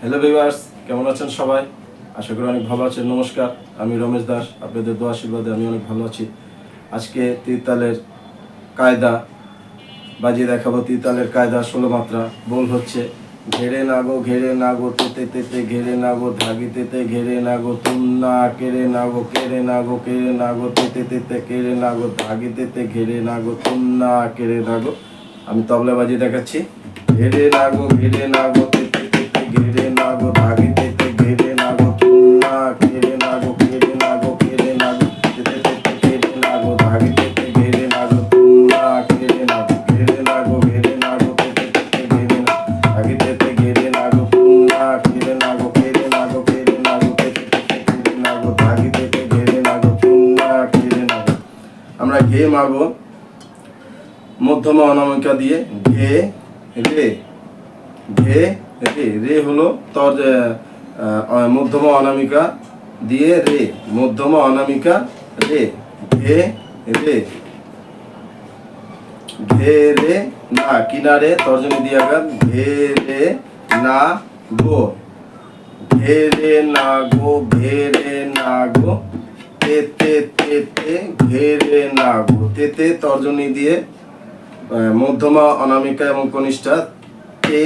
Hello viewers কেমন আছেন সবাই আশা করি অনেক ভালো আছেন নমস্কার আমি রমেশ দাস আপনাদের দোয়া আশীর্বাদে আমি অনেক ভালো আছি আজকে তিরতালের কায়দা বাজিয়ে দেখাবো তিরতালের কায়দা ষোলো মাত্রা বল হচ্ছে ঘেরে না গো ঘেরে না গো তেতে তেতে ঘেরে না গো ধাগি তেতে ঘেরে না গো তুম না কেড়ে না গো কেড়ে না গো কেড়ে না গো তেতে তেতে কেড়ে না গো ধাগি তেতে ঘেরে না গো তুম না কেড়ে না গো আমি তবলা বাজিয়ে দেখাচ্ছি ঘেরে না গো ঘেরে না গো তেতে ঘেরে না গো ধাগি তেতে ঘেরে না গো তুম না কেড়ে না গো কেড়ে না গো কেড়ে না গো তেতে তেতে কেড়ে না গো ধাগি তেতে ঘেরে না গো তুম না কেড়ে না গো ঘেরে না গো ঘেরে না গো তেতে তেতে ঘেরে না ধাগি তেতে ঘেরে না গো তুম না না গো কেড়ে না গো কেড়ে না গো তেতে তেতে ঘেরে না গো ঘেরে না গো তুম না কেড়ে না গো আমরা ঘে মাগো মধ্যমা অনামিকা দিয়ে ঘে রে ঘে রে হলো তর মধ্যমা অনামিকা, দিয়ে রে, মধ্যমা অনামিকা, রে, ঘে রে ঘে, রে, না, কিনারে তর্জনী দিয়ে আঘাত, ঘে, রে, না, গো, ঘে, রে, না, গো, ঘে, রে, না, গো, তে তে তে তে, ঘে, রে, না, গো, তে তে তর্জনী দিয়ে মধ্যমা অনামিকা এবং কনিষ্ঠা, তে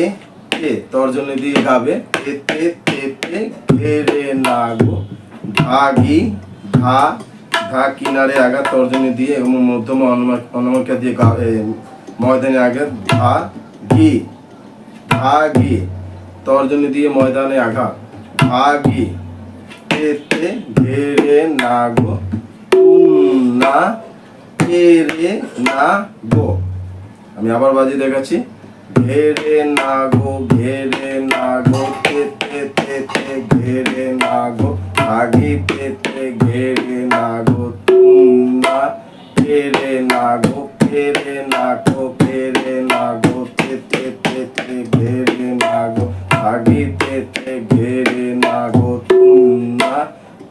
তে তর্জনী দিয়ে গাবে। তে তে তে তে ঘেরে না গো ঘাগি ঘা ঘা কিনারে আগা তর্জনী দিয়ে এবং মধ্যমা অনামা- দিয়ে গা ময়দানে আগে ধা ঘি ধা ঘি, তর্জনী দিয়ে ময়দানে আঘা ঘা, ঘি তে তে ঘেরে না গো তুম না ঘেরে না, গো। আমি আবার বাজি দেখাচ্ছি। ঘেরে না গো ঘেরে না গো তে তে তে তে ঘেরে না গো আগি তে তে ঘেরে না গো তুম ঘেরে না গো ঘেরে না গো ঘেরে না গো তে তে তে তে ঘেরে না গো আগি তে তে ঘেরে না গো তুম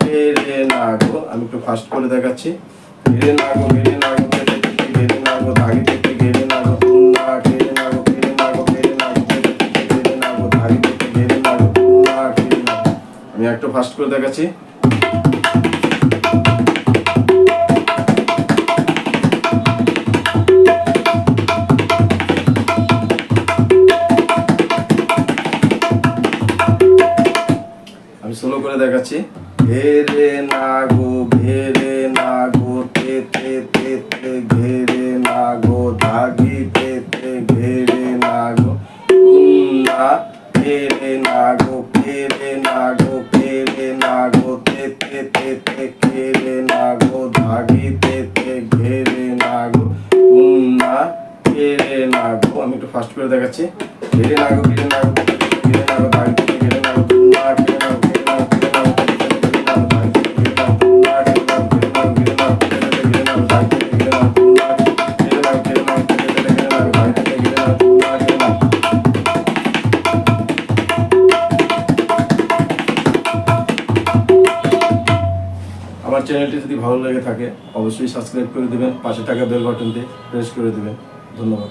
ঘেরে না গো আমি একটু ফাস্ট করে দেখাচ্ছি ঘেরে না গো ঘেরে না গো ফাস্ট করে দেখাচ্ছি। আমি স্লো করে দেখাচ্ছি। ঘেরে না গো ঘেরে না গো তে তে তে তে, ঘেরে না গো ধাগি তে তে, ঘেরে না গো ঘেরে না গো ঘেরে না গো তে তে খেলে না গো দাগি তে তে ঘেরে না গো না খেলে না গো আমি একটু ফাস্ট করে দেখাচ্ছি। ঘেরে না গো ঘেরে না গো চ্যানেলটি যদি ভালো লেগে থাকে, অবশ্যই সাবস্ক্রাইব করে দেবেন, পাশে থাকা বেল বাটনটি প্রেস করে দেবেন। ধন্যবাদ।